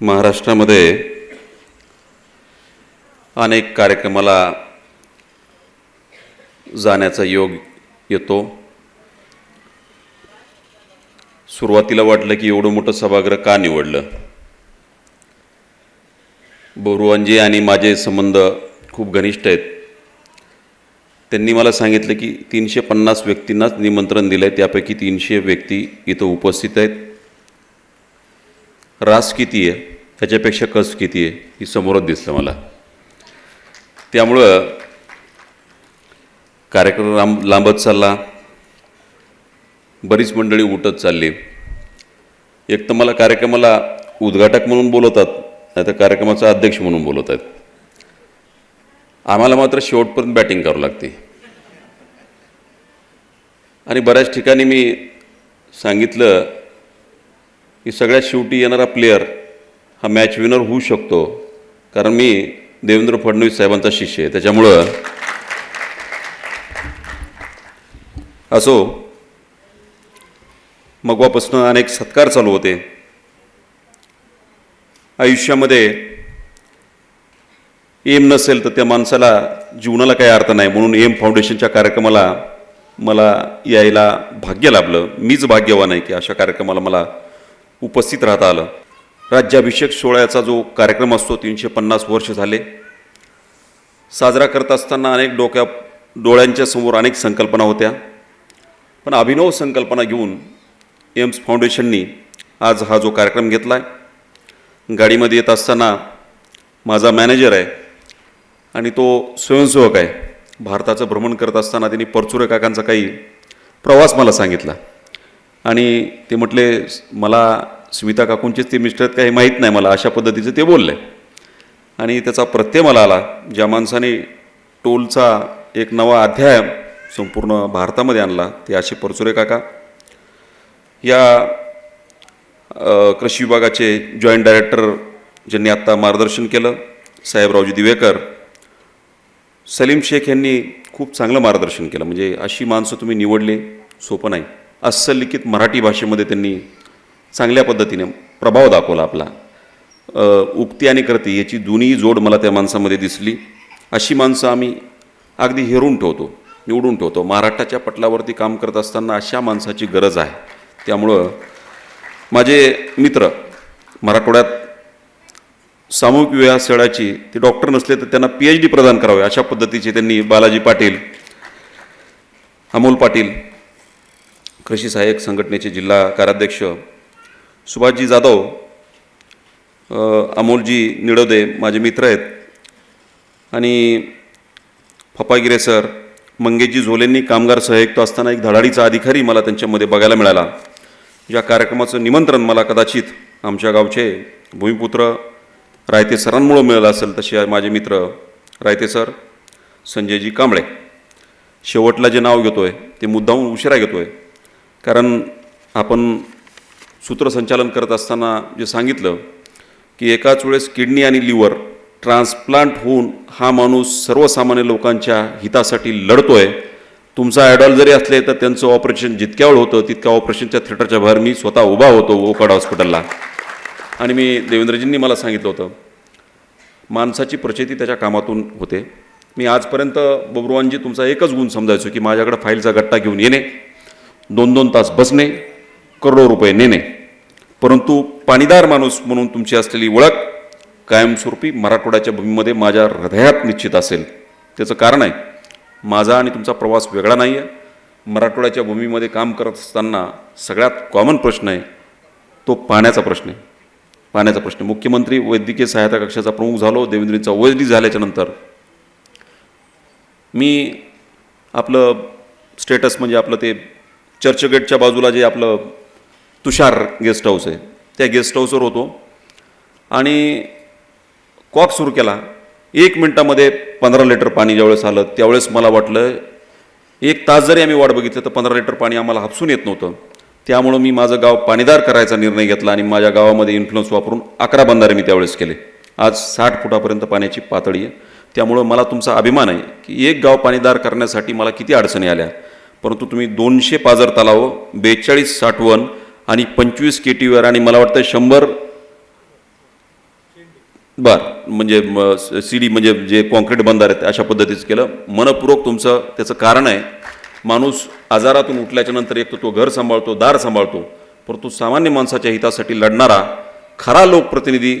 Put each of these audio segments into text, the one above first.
महाराष्ट्रामध्ये अनेक कार्यक्रमाला जाण्याचा योग येतो. सुरुवातीला वाटलं की एवढं मोठं सभागृह का निवडलं? बोरुवांजी आणि माझे संबंध खूप घनिष्ठ आहेत. त्यांनी मला सांगितलं की तीनशे पन्नास व्यक्तींनाच निमंत्रण दिलं आहे त्यापैकी तीनशे व्यक्ती इथं उपस्थित आहेत. रास किती आहे? त्याच्यापेक्षा कस किती आहे? ही समोरच दिसलं मला. त्यामुळं कार्यक्रम लांब लांबत चालला. बरीच मंडळी उठत चालली. एक तर मला कार्यक्रमाला उद्घाटक म्हणून बोलवतात नाही तर कार्यक्रमाचा अध्यक्ष म्हणून बोलवत आहेत आम्हाला मात्र शेवटपर्यंत बॅटिंग करावं लागते. आणि बऱ्याच ठिकाणी मी सांगितलं की सगळ्यात शेवटी येणारा प्लेअर हा मॅच विनर होऊ शकतो. कारण मी देवेंद्र फडणवीस साहेबांचा शिष्य आहे. त्याच्यामुळं असो मगवापासून अनेक सत्कार चालू होते. आयुष्यामध्ये एम नसेल तर त्या माणसाला जीवनाला काही अर्थ नाही. म्हणून एम फाउंडेशनच्या कार्यक्रमाला मला यायला भाग्य लाभलं. मीच भाग्यवान आहे की अशा कार्यक्रमाला मला उपस्थित राहता आलं. राज्याभिषेक सोहळ्याचा जो कार्यक्रम असतो तीनशे पन्नास वर्ष झाले. साजरा करत असताना अनेक डोक्या डोळ्यांच्या समोर अनेक संकल्पना होत्या. पण अभिनव संकल्पना घेऊन एम्स फाउंडेशननी आज हा जो कार्यक्रम घेतला आहे गाडीमध्ये येत असताना माझा मॅनेजर आहे आणि तो स्वयंसेवक आहे. भारताचं भ्रमण करत असताना त्यांनी परचुरे काकांचा काही प्रवास मला सांगितला. आणि ते म्हटले मला स्मिता काकूंचेच ते मिस्टर आहेत काही माहीत नाही मला अशा पद्धतीचं ते बोलले. आणि त्याचा प्रत्यय मला आला ज्या माणसाने टोलचा एक नवा अध्याय संपूर्ण भारतामध्ये आणला ते असे परचुरे काका. या कृषी विभागाचे जॉईंट डायरेक्टर ज्यांनी आत्ता मार्गदर्शन केलं साहेबरावजी दिवेकर सलीम शेख यांनी खूप चांगलं मार्गदर्शन केलं. म्हणजे अशी माणसं तुम्ही निवडली सोपं नाही. अस्सल लिखित मराठी भाषेमध्ये त्यांनी चांगल्या पद्धतीने प्रभाव दाखवला आपला. उक्ती आणि कृती याची दोन्ही जोड मला त्या माणसामध्ये दिसली. अशी माणसं आम्ही अगदी हेरून ठेवतो निवडून ठेवतो. महाराष्ट्राच्या पटलावरती काम करत असताना अशा माणसाची गरज आहे. त्यामुळं माझे मित्र मराठवाड्यात सामूहिक विवाह सेळाची ते डॉक्टर नसले तर त्यांना पी एच डी प्रदान करावे अशा पद्धतीचे त्यांनी बालाजी पाटील अमोल पाटील कृषी सहाय्यक संघटनेचे जिल्हा कार्याध्यक्ष सुभाषजी जाधव अमोलजी निडोदे माझे मित्र आहेत. आणि फपागिरे सर मंगेशजी झोलेंनी कामगार सहयुक्त असताना एक धडाडीचा अधिकारी मला त्यांच्यामध्ये बघायला मिळाला. या कार्यक्रमाचं निमंत्रण मला कदाचित आमच्या गावचे भूमिपुत्र रायते सरांमुळं मिळालं असेल तसे माझे मित्र रायते सर संजयजी कांबळे. शेवटला जे नाव घेतो आहे ते मुद्दाहून उशिरा घेतो आहे कारण आपण सूत्रसंचालन करत असताना जे सांगितलं की एकाच वेळेस किडनी आणि लिव्हर ट्रान्सप्लांट होऊन हा माणूस सर्वसामान्य लोकांच्या हितासाठी लढतो आहे तुमचा आयडॉल जरी असले तर त्यांचं ऑपरेशन जितक्या वेळ होतं तितक्या ऑपरेशनच्या थिएटरच्या बाहेर मी स्वतः उभा होतो ओकाड हॉस्पिटलला. आणि मी देवेंद्रजींनी मला सांगितलं होतं माणसाची प्रचिती त्याच्या कामातून होते. मी आजपर्यंत बबरुवानजी तुमचा एकच गुण समजायचो की माझ्याकडे फाईलचा गट्टा घेऊन येणे. दोन दोन तास बसणे करोडो रुपये नेणे. परंतु पाणीदार माणूस म्हणून तुमची असलेली ओळख कायमस्वरूपी मराठवाड्याच्या भूमीमध्ये माझ्या हृदयात निश्चित असेल. त्याचं कारण आहे माझा आणि तुमचा प्रवास वेगळा नाही आहे मराठवाड्याच्या भूमीमध्ये काम करत असताना सगळ्यात कॉमन प्रश्न आहे तो पाण्याचा प्रश्न आहे. पाण्याचा प्रश्न. मुख्यमंत्री वैद्यकीय सहायता कक्षाचा प्रमुख झालो देवेंद्रींचा ओ एस डी झाल्याच्यानंतर मी आपलं स्टेटस म्हणजे आपलं ते चर्चगेटच्या बाजूला जे आपलं तुषार गेस्ट हाऊस आहे त्या गेस्ट हाऊसवर होतो. आणि कॉक सुरू केला. एक मिनटामध्ये पंधरा लिटर पाणी ज्यावेळेस आलं त्यावेळेस मला वाटलं एक तास जरी आम्ही वाट बघितलं तर पंधरा लिटर पाणी आम्हाला हापसून येत नव्हतं. त्यामुळं मी माझं गाव पाणीदार करायचा निर्णय घेतला आणि माझ्या गावामध्ये इन्फ्लुअन्स वापरून अकरा बंधारे मी त्यावेळेस केले. आज साठ फुटापर्यंत पाण्याची पातळी आहे. त्यामुळं मला तुमचा अभिमान आहे की एक गाव पाणीदार करण्यासाठी मला किती अडचणी आल्या. परंतु तुम्ही दोनशे पाजर तलाव बेचाळीस साठवण आणि पंचवीस के टीवर आणि मला वाटतं शंभर बर म्हणजे सी डी म्हणजे जे कॉन्क्रीट बंधार आहेत अशा पद्धतीचं केलं. मनपूर्वक तुमचं त्याचं कारण आहे. माणूस आजारातून उठल्याच्या नंतर एक तर तो घर सांभाळतो दार सांभाळतो परंतु सामान्य माणसाच्या हितासाठी लढणारा खरा लोकप्रतिनिधी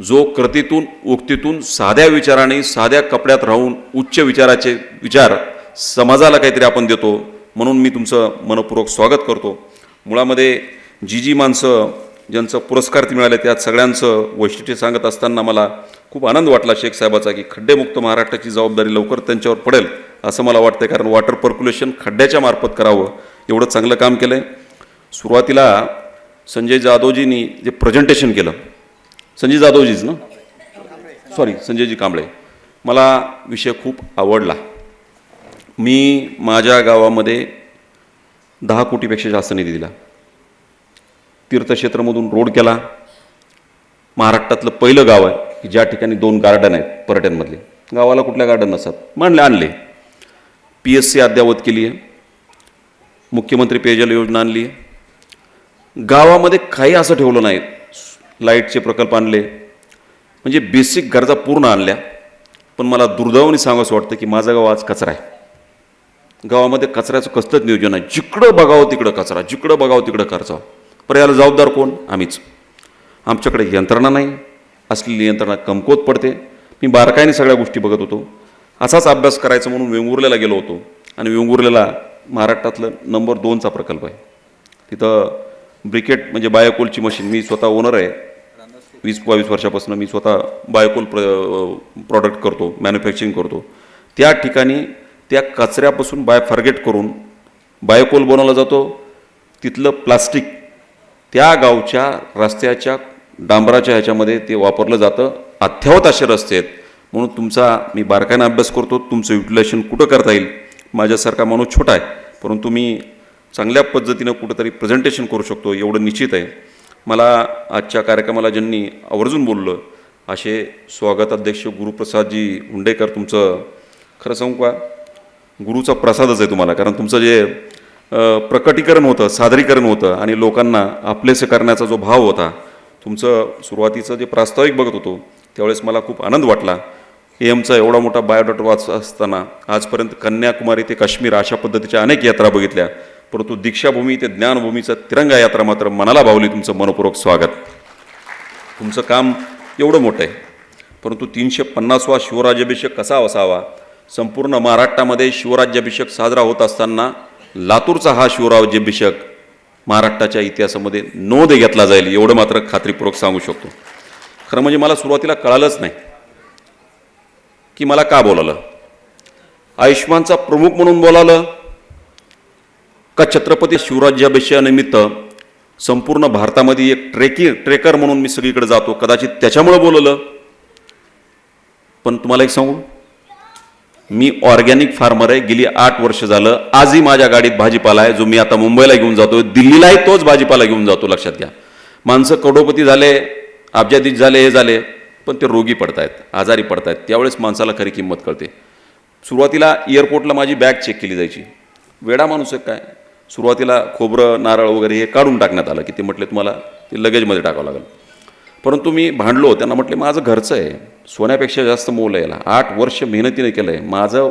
जो कृतीतून उक्तीतून साध्या विचाराने साध्या कपड्यात राहून उच्च विचाराचे विचार समाजाला काहीतरी आपण देतो म्हणून मी तुमचं मनपूर्वक स्वागत करतो. मुळामध्ये जी जी माणसं ज्यांचं पुरस्कार ती मिळाले त्यात सगळ्यांचं वैशिष्ट्य सांगत असताना मला खूप आनंद वाटला शेख साहेबाचा की खड्डेमुक्त महाराष्ट्राची जबाबदारी लवकर त्यांच्यावर पडेल असं मला वाटतं कारण वॉटर पर्क्युलेशन खड्ड्याच्या मार्फत करावं एवढं चांगलं काम केलं आहे सुरुवातीला संजय जाधवजींनी जे प्रेझेंटेशन केलं संजय जाधवजीच ना? सॉरी संजयजी कांबळे. मला विषय खूप आवडला. मी माझ्या गावामध्ये दहा कोटीपेक्षा जास्त निधी दिला. तीर्थक्षेत्रामधून रोड केला. महाराष्ट्रातलं पहिलं गाव आहे की ज्या ठिकाणी दोन गार्डन आहेत पर्यटनमधले. गावाला कुठल्या गार्डन नसतात. मांडले आणले. पी एस सी अद्ययावत केली आहे. मुख्यमंत्री पेयजल योजना आणली आहे. गावामध्ये काही असं ठेवलं नाही. लाईटचे प्रकल्प आणले. म्हणजे बेसिक गरजा पूर्ण आणल्या. पण मला दुर्दैवाने सांगावंसं वाटतं की माझं गाव आज कचरा आहे. गावामध्ये कचऱ्याचं कसलंच नियोजन आहे जिकडं बघावं तिकडं कचरा जिकडं बघावं तिकडं कचरा पर याला जबाबदार कोण? आम्हीच. आमच्याकडे यंत्रणा नाही. असलेली यंत्रणा कमकुवत पडते. मी बारकाईने सगळ्या गोष्टी बघत होतो. असाच अभ्यास करायचा म्हणून वेंगुर्ल्याला गेलो होतो. आणि वेंगुर्ल्याला महाराष्ट्रातलं नंबर दोनचा प्रकल्प आहे. तिथं ब्रिकेट म्हणजे बायोकोलची मशीन. मी स्वतः ओनर आहे. वीस बावीस वर्षापासून मी स्वतः बायोकोल प्र प्रॉडक्ट करतो मॅन्युफॅक्चरिंग करतो. त्या ठिकाणी त्या कचऱ्यापासून बाय फार्गेट करून बायोकोल बनवला जातो. तिथलं प्लास्टिक त्या गावच्या रस्त्याच्या डांबराच्या ह्याच्यामध्ये ते वापरलं जातं. अथ्यावत असे रस्ते आहेत. म्हणून तुमचा मी बारकाईनं अभ्यास करतो. तुमचं युटिलायझेशन कुठं करता येईल? माझ्यासारखा माणूस छोटा आहे. परंतु मी चांगल्या पद्धतीनं कुठंतरी प्रेझेंटेशन करू शकतो. एवढं निश्चित आहे. मला आजच्या कार्यक्रमाला ज्यांनी आवर्जून बोललं असे स्वागताध्यक्ष गुरुप्रसादजी हुंडेकर तुमचं खरं सांगू का? गुरुचा प्रसादच आहे तुम्हाला. कारण तुमचं जे प्रकटीकरण होतं सादरीकरण होतं आणि लोकांना आपलेसे करण्याचा जो भाव होता तुमचं सुरुवातीचं जे प्रास्ताविक बघत होतो त्यावेळेस मला खूप आनंद वाटला. एमचा एवढा मोठा बायोडॉट वाच असताना आजपर्यंत कन्याकुमारी ते काश्मीर अशा पद्धतीच्या अनेक यात्रा बघितल्या. परंतु दीक्षाभूमी ते ज्ञानभूमीचं तिरंगा यात्रा मात्र मनाला भावली तुमचं मनपूर्वक स्वागत. तुमचं काम एवढं मोठं आहे. परंतु तीनशे पन्नासवा शिवराज्याभिषेक कसा असावा संपूर्ण महाराष्ट्रामध्ये शिवराज्याभिषेक साजरा होत असताना लातूरचा हा शिवराज्याभिषेक महाराष्ट्राच्या इतिहासामध्ये नोंद घेतला जाईल एवढं मात्र खात्रीपूर्वक सांगू शकतो. खरं म्हणजे मला सुरुवातीला कळालंच नाही. की मला का बोलावलं? आयुष्मानचा प्रमुख म्हणून बोलावलं? का छत्रपती शिवराज्याभिषेकानिमित्त संपूर्ण भारतामध्ये एक ट्रेकी ट्रेकर म्हणून मी सगळीकडे जातो कदाचित त्याच्यामुळं बोलवलं? पण तुम्हाला एक सांगू? मी ऑर्गॅनिक फार्मर आहे. गेली आठ वर्ष झालं. आजही माझ्या गाडीत भाजीपाला आहे जो मी आता मुंबईला घेऊन जातो दिल्लीलाही तोच भाजीपाला घेऊन जातो लक्षात घ्या. माणसं करोडपती झाले अब्जाधीश झाले हे झाले पण ते रोगी पडतायत आजारी पडतायत. त्यावेळेस माणसाला खरी किंमत कळते. सुरुवातीला एअरपोर्टला माझी बॅग चेक केली जायची. वेडा माणूस आहे काय? सुरुवातीला खोबरं नारळ वगैरे हे काढून टाकण्यात आलं की ते म्हटले तुम्हाला ते लगेजमध्ये टाकावं लागेल. परंतु मी भांडलो त्यांना म्हटले माझं घरचं आहे. सोन्यापेक्षा जास्त मोल आहे याला. आठ वर्ष मेहनतीने केलं आहे माझं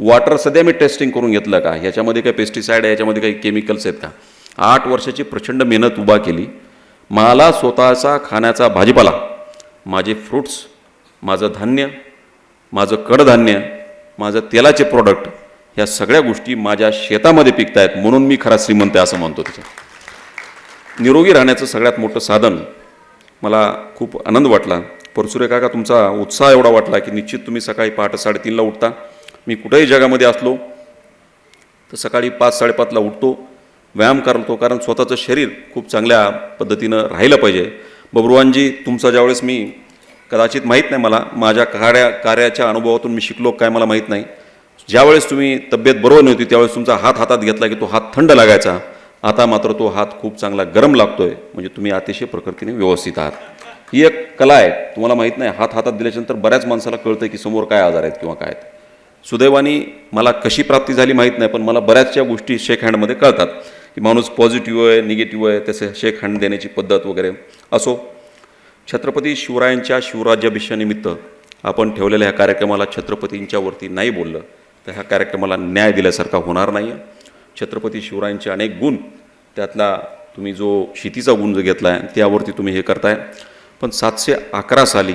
वॉटर सध्या मी टेस्टिंग करून घेतलं का? याच्यामध्ये काही पेस्टिसाईड आहे याच्यामध्ये काही केमिकल्स आहेत का? आठ वर्षाची प्रचंड मेहनत उभा केली. मला स्वतःचा खाण्याचा भाजीपाला माझे फ्रुट्स माझं धान्य माझं कडधान्य माझं तेलाचे प्रॉडक्ट ह्या सगळ्या गोष्टी माझ्या शेतामध्ये पिकत आहेत म्हणून मी खरा श्रीमंत आहे असं म्हणतो तिचं निरोगी राहण्याचं सगळ्यात मोठं साधन मला खूप आनंद वाटला. परसुरे काका तुमचा उत्साह एवढा वाटला की निश्चित तुम्ही सकाळी पहाटे साडेतीनला उठता. मी कुठेही जगामध्ये असलो तर सकाळी पाच साडेपाचला उठतो. व्यायाम करतो कारण स्वतःचं शरीर खूप चांगल्या पद्धतीनं राहिलं पाहिजे. बबरुवानजी तुमचा ज्यावेळेस मी कदाचित माहीत नाही मला माझ्या कार्या कार्याच्या अनुभवातून मी शिकलो काय मला माहीत नाही. ज्यावेळेस तुम्ही तब्येत बरोबर नव्हती त्यावेळेस तुमचा हात हातात घेतला की तो हात थंड लागायचा. आता मात्र तो हात खूप चांगला गरम लागतो आहे म्हणजे तुम्ही अतिशय प्रकृतीने व्यवस्थित आहात. ही एक कला आहे. तुम्हाला माहीत नाही हात हातात दिल्याच्यानंतर बऱ्याच माणसाला कळतं की समोर काय आजार आहेत किंवा काय आहेत. सुदैवाने मला कशी प्राप्ती झाली माहीत नाही पण मला बऱ्याचशा गोष्टी शेक हँडमध्ये कळतात की माणूस पॉझिटिव्ह आहे निगेटिव्ह आहे त्याचे शेक हँड देण्याची पद्धत वगैरे असो. छत्रपती शिवरायांच्या शिवराज्याभिषेकानिमित्त आपण ठेवलेल्या ह्या कार्यक्रमाला छत्रपतींच्यावरती नाही बोललं तर ह्या कार्यक्रमाला न्याय दिल्यासारखा होणार नाही आहे छत्रपती शिवरायांचे अनेक गुण त्यातला तुम्ही जो शेतीचा गुण जो घेतला आहे त्यावरती तुम्ही हे करताय. पण सातशे अकरा साली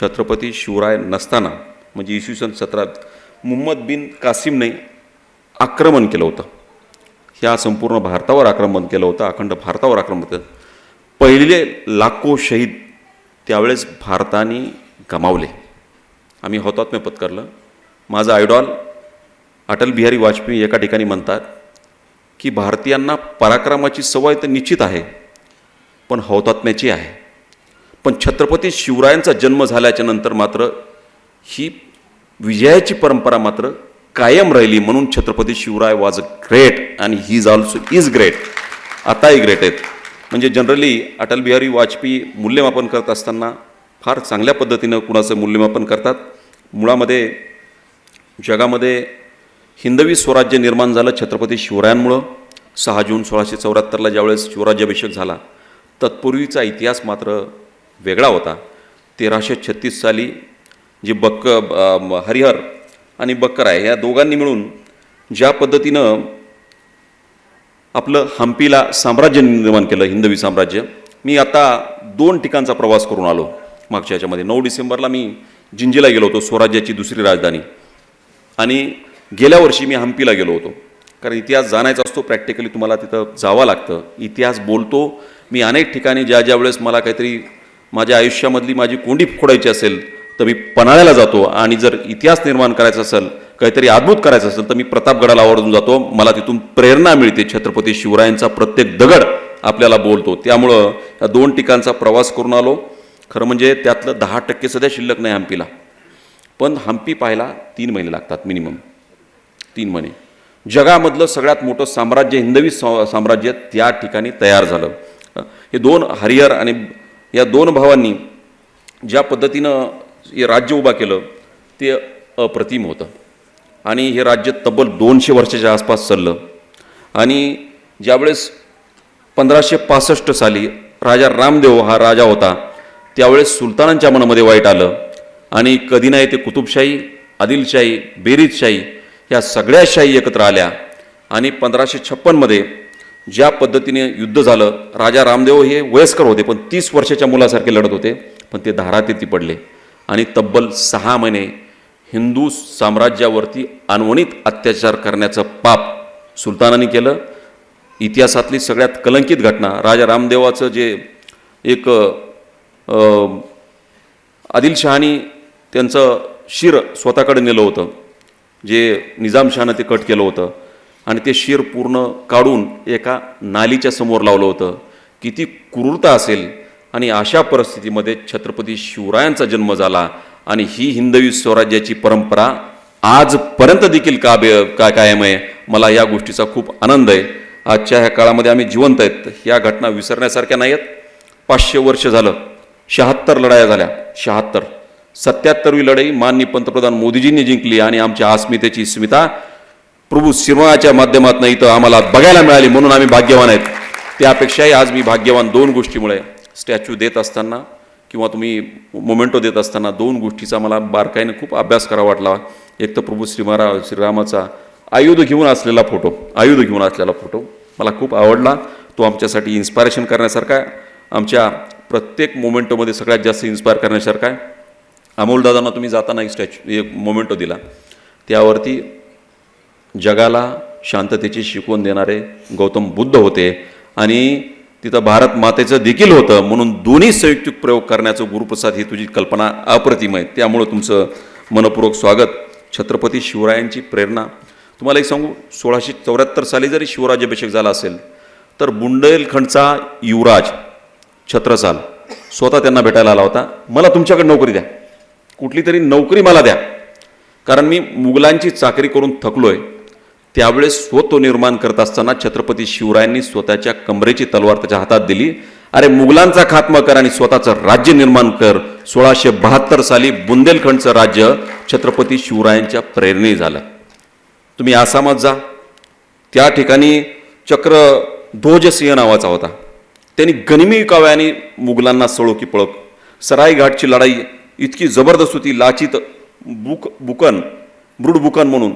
छत्रपती शिवराय नसताना म्हणजे इसवी सन सतरात मुहम्मद बिन कासिमने आक्रमण केलं होतं. ह्या संपूर्ण भारतावर आक्रमण केलं होतं अखंड भारतावर आक्रमण केलं पहिले लाखो शहीद त्यावेळेस भारताने गमावले. आम्ही हौतात्म्य पत्करलं माझं आयडॉल अटल बिहारी वाजपेयी एका ठिकाणी म्हणतात की भारतीयांना पराक्रमाची सवय तर निश्चित आहे पण हौतात्म्याची आहे. पण छत्रपती शिवरायांचा जन्म झाल्याच्यानंतर मात्र ही विजयाची परंपरा मात्र कायम राहिली म्हणून Chhatrapati Shivray was a great आणि he is also is great आताही ग्रेट आहेत. म्हणजे जनरली अटल बिहारी वाजपेयी मूल्यमापन करत असताना फार चांगल्या पद्धतीनं कुणाचं मूल्यमापन करतात. मुळामध्ये जगामध्ये हिंदवी स्वराज्य निर्माण झालं छत्रपती शिवरायांमुळं. सहा जून सोळाशे चौऱ्याहत्तरला ज्यावेळेस शिवराज्याभिषेक झाला तत्पूर्वीचा इतिहास मात्र वेगळा होता. तेराशे छत्तीस साली जे बक्क हरिहर आणि बक्कर आहे या दोघांनी मिळून ज्या पद्धतीनं आपलं हम्पीला साम्राज्य निर्माण केलं हिंदवी साम्राज्य. मी आता दोन ठिकाणचा प्रवास करून आलो मागच्या याच्यामध्ये. नऊ डिसेंबरला मी जिंजीला गेलो होतो स्वराज्याची दुसरी राजधानी. आणि गेल्या वर्षी मी हम्पीला गेलो होतो. कारण इतिहास जाणायचा असतो प्रॅक्टिकली तुम्हाला तिथं जावं लागतं. इतिहास बोलतो. मी अनेक ठिकाणी ज्या ज्या वेळेस मला काहीतरी माझ्या आयुष्यामधली माझी कोंडी फोडायची असेल तर मी पन्हाळ्याला जातो. आणि जर इतिहास निर्माण करायचा असेल काहीतरी अद्भुत करायचं असेल तर मी प्रतापगडाला आवर्जून जातो. मला तिथून प्रेरणा मिळते. छत्रपती शिवरायांचा प्रत्येक दगड आपल्याला बोलतो. त्यामुळं या दोन ठिकाणचा प्रवास करून आलो. खरं म्हणजे त्यातलं दहा टक्के सध्या शिल्लक नाही हम्पीला. पण हम्पी पाहायला तीन महिने लागतात मिनिमम. तीन महिने जगामधलं सगळ्यात मोठं साम्राज्य हिंदवी सा- साम्राज्य त्या ठिकाणी तयार झालं. हे दोन हरिहर आणि या दोन भावांनी ज्या पद्धतीनं हे राज्य उभा केलं ते अप्रतिम होतं. आणि हे राज्य तब्बल दोनशे वर्षाच्या आसपास चाललं आणि ज्यावेळेस पंधराशे पासष्ट साली राजा रामदेव हा राजा होता त्यावेळेस सुलतानांच्या मनामध्ये वाईट आलं. आणि कधी नाही ते कुतुबशाही आदिलशाही बेरीजशाही ह्या सगळ्या शाही एकत्र आल्या आणि पंधराशे छप्पनमध्ये ज्या पद्धतीने युद्ध झालं राजा रामदेव हे वयस्कर होते पण तीस वर्षाच्या मुलासारखे लढत होते पण ते धारातीर्थी पडले. आणि तब्बल सहा महिने हिंदू साम्राज्यावरती अनवणित अत्याचार करण्याचं पाप सुलतानांनी केलं. इतिहासातली सगळ्यात कलंकित घटना राजा रामदेवाचं जे एक आदिलशहानी त्यांचं शिर स्वतःकडे नेलं होतं. जे निजामशहानं ते कट केलं होतं. आणि ते शिर पूर्ण काढून एका नालीच्या समोर लावलं होतं. किती क्रूरता असेल. आणि अशा परिस्थितीमध्ये छत्रपती शिवरायांचा जन्म झाला. आणि ही हिंदवी स्वराज्याची परंपरा आजपर्यंत देखील का बे का कायम आहे. मला या गोष्टीचा खूप आनंद आहे. आजच्या ह्या काळामध्ये आम्ही जिवंत आहेत. ह्या घटना विसरण्यासारख्या नाही आहेत पाचशे वर्ष झालं. शहात्तर लढाया झाल्या. शहात्तर. सत्याहत्तरवी लढाई माननीय पंतप्रधान मोदीजींनी जिंकली आणि आमच्या अस्मितेची स्मिता प्रभू सिंहाच्या माध्यमातून इथं आम्हाला बघायला मिळाली म्हणून आम्ही भाग्यवान आहेत. त्यापेक्षाही आज मी भाग्यवान दोन गोष्टीमुळे स्टॅच्यू देत असताना किंवा तुम्ही मोमेंटो देत असताना दोन गोष्टीचा मला बारकाईने खूप अभ्यास करावा वाटला. एक तर प्रभू श्रीमारा श्रीरामाचा आयुध घेऊन असलेला फोटो आयुध घेऊन असलेला फोटो मला खूप आवडला. तो आमच्यासाठी इन्स्पायरेशन करण्यासारखा आहे. आमच्या प्रत्येक मोमेंटोमध्ये सगळ्यात जास्त इन्स्पायर करण्यासारखा आहे. अमोलदादांना तुम्ही जाताना एक स्टॅच्यू एक मोमेंटो दिला. त्यावरती जगाला शांततेची शिकवण देणारे गौतम बुद्ध होते आणि तिथं भारत मातेचं देखील होतं म्हणून दोन्ही संयुक्त प्रयोग करण्याचं गुरुप्रसाद ही तुझी कल्पना अप्रतिम आहे. त्यामुळं तुमचं मनपूर्वक स्वागत. छत्रपती शिवरायांची प्रेरणा. तुम्हाला एक सांगू सोळाशे चौऱ्याहत्तर साली जरी शिवराज्याभिषेक झाला असेल तर बुंडेलखंडचा युवराज छत्रसाल स्वतः त्यांना भेटायला आला होता. मला तुमच्याकडे नोकरी द्या. कुठली तरी नोकरी मला द्या. कारण मी मुघलांची चाकरी करून थकलो आहे त्यावेळेस स्वत्व निर्माण करत असताना छत्रपती शिवरायांनी स्वतःच्या कमरेची तलवार त्याच्या हातात दिली. अरे मुघलांचा खात्मा कर आणि स्वतःचं राज्य निर्माण कर. सोळाशे बहात्तर साली बुंदेलखंडचं राज्य छत्रपती शिवरायांच्या प्रेरणे झालं. तुम्ही आसामात जा. त्या ठिकाणी चक्र ध्वजसिंह नावाचा होता. त्यांनी गनिमी काव्याने मुघलांना सळो की पळक सराईघाटची लढाई इतकी जबरदस्त होती लाचित बुक बुकन ब्रूड बुकन म्हणून.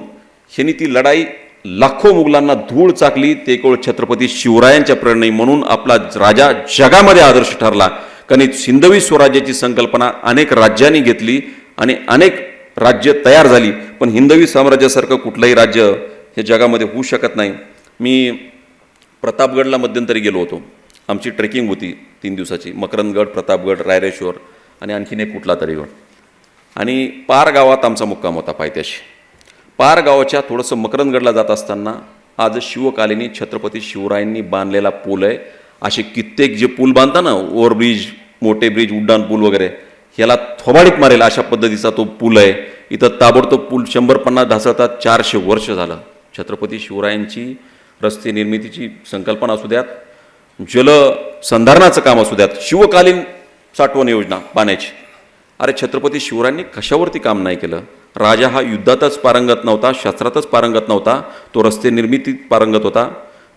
ह्यांनी ती लढाई लाखो मुघलांना धूळ चाकली ते केवळ छत्रपती शिवरायांच्या प्रेरणे म्हणून आपला राजा जगामध्ये आदर्श ठरला. कारण सिंधवी स्वराज्याची संकल्पना अनेक राज्यांनी घेतली आणि अनेक राज्य तयार झाली. पण हिंदवी साम्राज्यासारखं कुठलंही राज्य हे जगामध्ये होऊ शकत नाही. मी प्रतापगडला मध्यंतरी गेलो होतो. आमची ट्रेकिंग होती तीन दिवसाची. मकरंदगड प्रतापगड रायरेश्वर. आणि आणखीन एक कुठला तरी गड आणि पार गावात आमचा मुक्काम होता पायथ्याशी. पार गावाच्या थोडंसं मकरंदगडला जात असताना आज शिवकालीनी छत्रपती शिवरायांनी बांधलेला पूल आहे. असे कित्येक जे पूल बांधता ना ओव्हरब्रिज मोठे ब्रिज उड्डाण पूल वगैरे ह्याला थोबाडीत मारेल अशा पद्धतीचा तो पूल आहे. इथं ताबडतोब पूल शंभर पन्नास ढासळतात चारशे वर्ष झालं. छत्रपती शिवरायांची रस्ते निर्मितीची संकल्पना असू द्यात जल संधारणाचं काम असू द्यात. शिवकालीन साठवण योजना पाण्याची अरे छत्रपती शिवरायांनी कशावरती काम नाही केलं? राजा हा युद्धातच पारंगत नव्हता शस्त्रातच पारंगत नव्हता तो रस्ते निर्मितीत पारंगत होता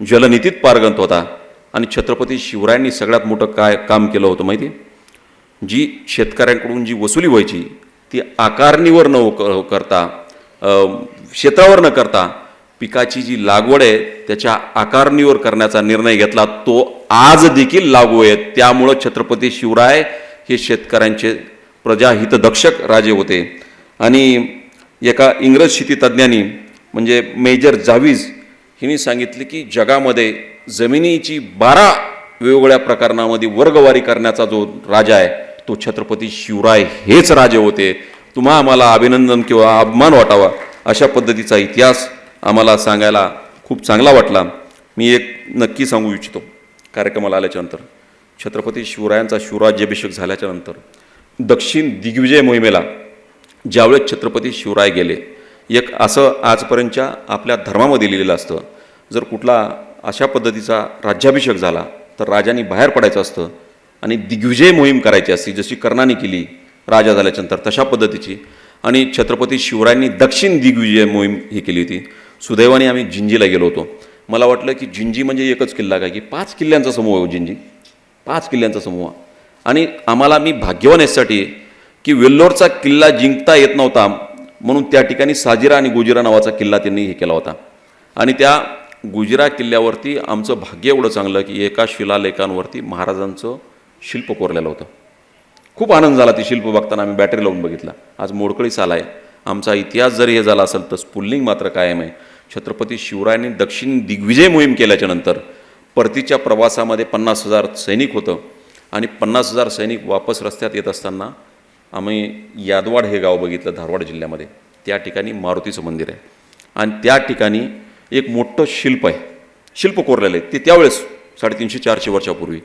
जलनीतीत पारंगत होता. आणि छत्रपती शिवरायांनी सगळ्यात मोठं काय काम केलं होतं माहिती? जी शेतकऱ्यांकडून जी वसुली व्हायची ती आकारणीवर न क- करता क्षेत्रावर न करता पिकाची जी लागवड आहे त्याच्या आकारणीवर करण्याचा निर्णय घेतला तो आज देखील लागू आहे. त्यामुळं छत्रपती शिवराय हे शेतकऱ्यांचे प्रजाहितदक्षक राजे होते. आणि एका इंग्रज शेतीतज्ञांनी म्हणजे मेजर जावीज हिने सांगितले की जगामध्ये जमिनीची बारा वेगवेगळ्या प्रकरणामध्ये वर्गवारी करण्याचा जो राजा आहे तो छत्रपती शिवराय हेच राजे होते. तुम्हा आम्हाला अभिनंदन किंवा अभिमान वाटावा अशा पद्धतीचा इतिहास आम्हाला सांगायला खूप चांगला वाटला. मी एक नक्की सांगू इच्छितो कार्यक्रमाला आल्याच्यानंतर छत्रपती शिवरायांचा शिवराज्याभिषेक झाल्याच्यानंतर दक्षिण दिग्विजय मोहिमेला ज्यावेळेस छत्रपती शिवराय गेले एक असं आजपर्यंतच्या आपल्या धर्मामध्ये लिहिलेलं असतं. जर कुठला अशा पद्धतीचा राज्याभिषेक झाला तर राजांनी बाहेर पडायचं असतं आणि दिग्विजय मोहीम करायची असती. जशी कर्णाने केली राजा झाल्याच्यानंतर तशा पद्धतीची. आणि छत्रपती शिवरायांनी दक्षिण दिग्विजय मोहीम ही केली होती. सुदैवाने आम्ही जिंजीला गेलो होतो. मला वाटलं की जिंजी म्हणजे एकच किल्ला काय की पाच किल्ल्यांचा समूह आहे हो जिंजी. पाच किल्ल्यांचा समूह. आणि आम्हाला मी भाग्यवान यासाठी की वेल्लोरचा किल्ला जिंकता येत नव्हता म्हणून त्या ठिकाणी साजिरा आणि गुजिरा नावाचा किल्ला त्यांनी हे केला होता. आणि त्या गुजिरा किल्ल्यावरती आमचं भाग्य एवढं चांगलं की एका शिलालेखांवरती महाराजांचं शिल्प कोरलेलं होतं. खूप आनंद झाला ती शिल्प बघताना आम्ही बॅटरी लावून बघितला. आज मोडकळीस आला आहे. आमचा इतिहास जरी हे झाला असेल तर स्पुल्लिंग मात्र कायम आहे. छत्रपती शिवरायांनी दक्षिण दिग्विजय मोहीम केल्याच्यानंतर परतीच्या प्रवासामध्ये पन्नास हजार सैनिक होतं. आणि पन्नास हजार सैनिक वापस रस्त्यात येत असताना आम्ही यादवाड हे गाव बघितलं धारवाड जिल्ह्यामध्ये. त्या ठिकाणी मारुतीचं मंदिर आहे. आणि त्या ठिकाणी एक मोठं शिल्प आहे. शिल्प कोरलेलं आहे. ते त्यावेळेस साडेतीनशे चारशे वर्षापूर्वी.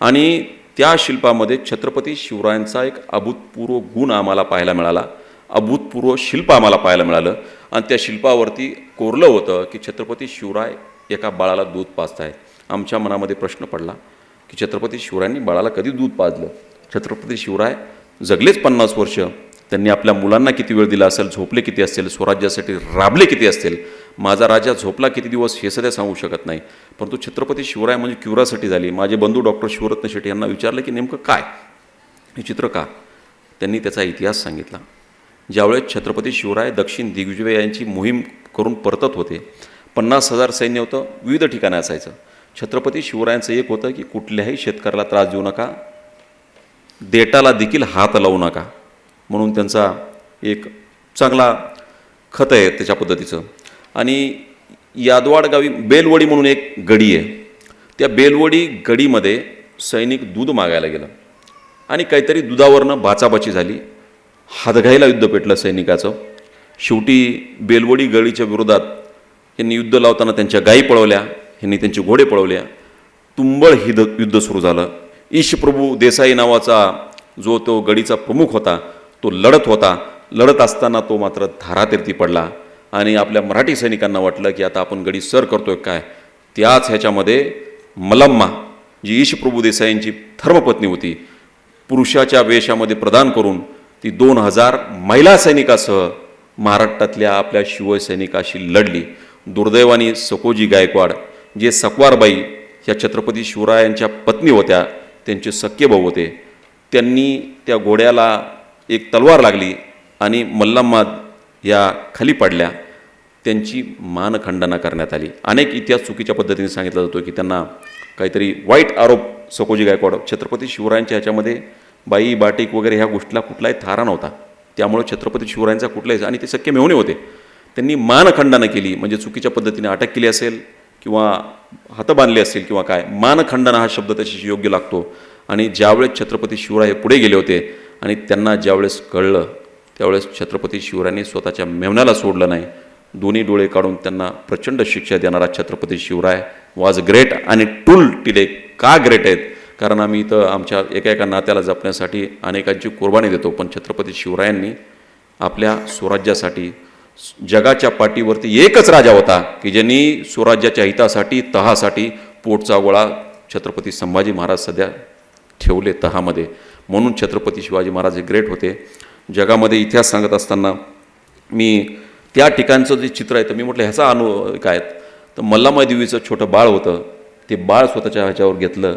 आणि त्या शिल्पामध्ये छत्रपती शिवरायांचा एक अभूतपूर्व गुण आम्हाला पाहायला मिळाला. अभूतपूर्व शिल्प आम्हाला पाहायला मिळालं. आणि त्या शिल्पावरती कोरलं होतं की छत्रपती शिवराय एका बाळाला दूध पाजतायत. आमच्या मनामध्ये प्रश्न पडला की छत्रपती शिवरायांनी बाळाला कधी दूध पाजलं? छत्रपती शिवराय जगलेच पन्नास वर्ष. त्यांनी आपल्या मुलांना किती वेळ दिला असेल? झोपले किती असतील? स्वराज्यासाठी राबले किती असतील? माझा राजा झोपला किती दिवस? हे सध्या सांगू शकत नाही. परंतु छत्रपती शिवराय म्हणजे क्युरासाठी झाली. माझे बंधू डॉक्टर शिवरत्न शेट्टी यांना विचारलं की नेमकं काय? हे चित्र का? त्यांनी त्याचा इतिहास सांगितला. ज्यावेळेस छत्रपती शिवराय दक्षिण दिग्विजय यांची मोहीम करून परतत होते पन्नास हजार सैन्य होतं विविध ठिकाणी असायचं. छत्रपती शिवरायांचं एक होतं की कुठल्याही शेतकऱ्याला त्रास देऊ नका देटाला देखील हात लावू नका म्हणून त्यांचा एक चांगला खत आहे त्याच्या पद्धतीचं. आणि यादवाड गावी बेलवडी म्हणून एक गडी आहे. त्या बेलवडी गडीमध्ये सैनिक दूध मागायला गेलं. आणि काहीतरी दुधावरनं बाचाबाची झाली. हातघाईला युद्ध पेटलं सैनिकाचं. शेवटी बेलवडी गडीच्या विरोधात यांनी युद्ध लावताना त्यांच्या गायी पळवल्या ह्यांनी त्यांचे घोडे पळवल्या तुंबळ हिद युद्ध सुरू झालं. ईशप्रभू देसाई नावाचा जो तो गडीचा प्रमुख होता तो लढत होता. लढत असताना तो मात्र धारातीर्थी पडला. आणि आपल्या मराठी सैनिकांना वाटलं की आता आपण गडी सर करतोय काय? त्याच ह्याच्यामध्ये मलम्मा जी ईशप्रभू देसाईंची धर्मपत्नी होती पुरुषाच्या वेशामध्ये प्रदान करून ती दोन हजार महिला सैनिकासह महाराष्ट्रातल्या आपल्या शिवसैनिकाशी लढली. दुर्दैवाने सकोजी गायकवाड जे सकवारबाई ह्या छत्रपती शिवरायांच्या पत्नी होत्या त्यांचे सख्खे भाऊ होते. त्यांनी त्या घोड्याला एक तलवार लागली आणि मल्लम्मा या खाली पडल्या. त्यांची मानखंडना करण्यात आली. अनेक इतिहास चुकीच्या पद्धतीने सांगितला जातो की त्यांना काहीतरी वाईट आरोप सकोजी गायकवाड छत्रपती शिवरायांच्या ह्याच्यामध्ये बाई बाटिक वगैरे ह्या गोष्टीला कुठलाही थारा नव्हता. त्यामुळे छत्रपती शिवरायांचा कुठलाही आणि ते शक्य मेवणे होते. त्यांनी मानखंडानं केली. म्हणजे चुकीच्या पद्धतीने अटक केली असेल किंवा हातं बांधले असतील किंवा काय मानखंडन हा शब्द त्याच्याशी योग्य लागतो. आणि ज्यावेळेस छत्रपती शिवराय हे पुढे गेले होते आणि त्यांना ज्यावेळेस कळलं त्यावेळेस छत्रपती शिवरायांनी स्वतःच्या मेवण्याला सोडलं नाही. दोन्ही डोळे काढून त्यांना प्रचंड शिक्षा देणारा छत्रपती शिवराय वॉज ग्रेट आणि टूल टिले का ग्रेट आहेत? कारण आम्ही इथं आमच्या एका एका नात्याला जपण्यासाठी अनेकांची कुर्बानी देतो. पण छत्रपती शिवरायांनी आपल्या स्वराज्यासाठी जगाच्या पाठीवरती एकच राजा होता की ज्यांनी स्वराज्याच्या हितासाठी तहासाठी पोटचा गोळा छत्रपती संभाजी महाराज सध्या ठेवले तहामध्ये. म्हणून छत्रपती शिवाजी महाराज हे ग्रेट होते. जगामध्ये इतिहास सांगत असताना मी त्या ठिकाणचं जे चित्र आहे तर मी म्हटलं ह्याचा अनु काय? तर मल्लामाई देवीचं छोटं बाळ होतं. ते बाळ स्वतःच्या ह्याच्यावर घेतलं.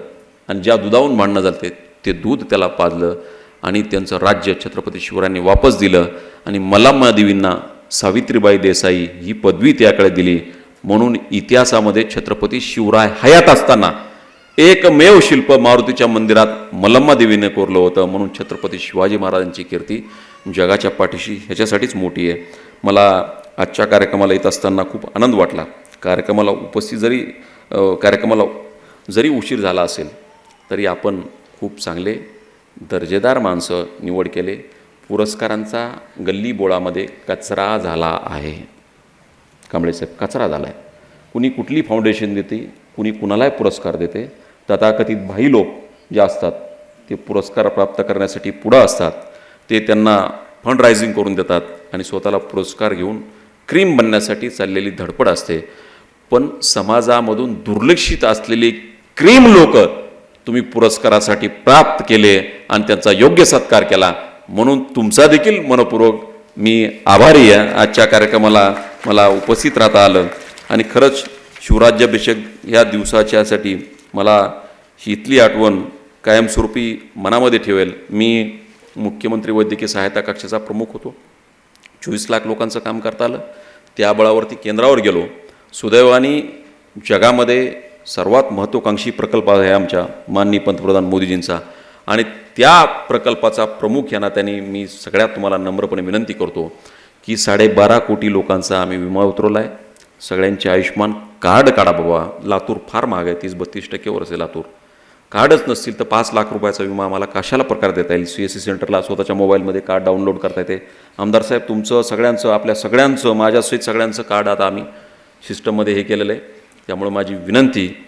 आणि ज्या दुधावून भांडणं झालं ते दूध त्याला पाजलं आणि त्यांचं राज्य छत्रपती शिवरायांनी वापस दिलं. आणि मल्लामा देवींना सावित्रीबाई देसाई ही पदवी त्याकडे दिली. म्हणून इतिहासामध्ये छत्रपती शिवराय हयात असताना एकमेव शिल्प मारुतीच्या मंदिरात मलम्मा देवीने कोरलं होतं. म्हणून छत्रपती शिवाजी महाराजांची कीर्ती जगाच्या पाठीशी ह्याच्यासाठीच मोठी आहे. मला आजच्या कार्यक्रमाला येत असताना खूप आनंद वाटला. कार्यक्रमाला उपस्थित जरी कार्यक्रमाला जरी उशीर झाला असेल तरी आपण खूप चांगले दर्जेदार माणसं निवड केले. पुरस्कारांचा गल्ली बोळामध्ये कचरा झाला आहे. कांबळेसाहेब कचरा झाला आहे कुणी कुठली फाउंडेशन देते कुणी कुणालाही पुरस्कार देते तथाकथित भाई लोक जे असतात ते पुरस्कार प्राप्त करण्यासाठी पुढं असतात ते त्यांना फंड रायझिंग करून देतात आणि स्वतःला पुरस्कार घेऊन क्रीम बनण्यासाठी चाललेली धडपड असते. पण समाजामधून दुर्लक्षित असलेली क्रीम लोकं तुम्ही पुरस्कारासाठी प्राप्त केले आणि त्यांचा योग्य सत्कार केला. म्हणून तुमचा देखील मनपूर्वक मी आभारी आहे. आजच्या कार्यक्रमाला मला उपस्थित राहता आलं. आणि खरंच शिवराज्याभिषेक ह्या दिवसाच्यासाठी मला ही इथली आठवण कायमस्वरूपी मनामध्ये ठेवेल. मी मुख्यमंत्री वैद्यकीय सहायता कक्षाचा प्रमुख होतो. चोवीस लाख लोकांचं काम करता आलं. त्या बळावरती केंद्रावर गेलो. सुदैवाने जगामध्ये सर्वात महत्त्वाकांक्षी प्रकल्प आहे आमच्या माननीय पंतप्रधान मोदीजींचा. आणि त्या प्रकल्पाचा प्रमुख यांना नात्याने मी सगळ्यात तुम्हाला नम्रपणे विनंती करतो की साडेबारा कोटी लोकांचा आम्ही विमा उतरवला आहे सगळ्यांचे आयुष्यमान कार्ड काढा बाबा. लातूर फार महाग आहे तीस बत्तीस टक्केवर असेल लातूर. कार्डच नसतील तर पाच लाख रुपयाचा विमा आम्हाला कशाला प्रकार देता येईल? सी एस सी सेंटरला स्वतःच्या मोबाईलमध्ये कार्ड डाउनलोड करता येते. आमदार साहेब तुमचं सगळ्यांचं आपल्या सगळ्यांचं माझ्यासहित सगळ्यांचं कार्ड आता आम्ही सिस्टममध्ये हे केलेलं आहे. त्यामुळं माझी विनंती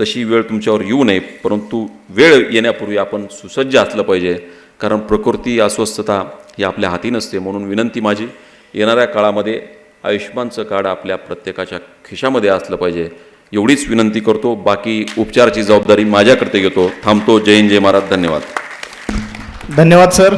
तशी वेळ तुमच्यावर येऊ नये परंतु वेळ येण्यापूर्वी आपण सुसज्ज असलं पाहिजे कारण प्रकृती अस्वस्थता ही आपल्या हाती नसते म्हणून विनंती माझी येणाऱ्या काळामध्ये आयुष्यमानचं कार्ड आपल्या प्रत्येकाच्या खिशामध्ये असलं पाहिजे. एवढीच विनंती करतो बाकी उपचाराची जबाबदारी माझ्याकडे घेतो. थांबतो जय हिंद जय महाराज धन्यवाद. धन्यवाद सर.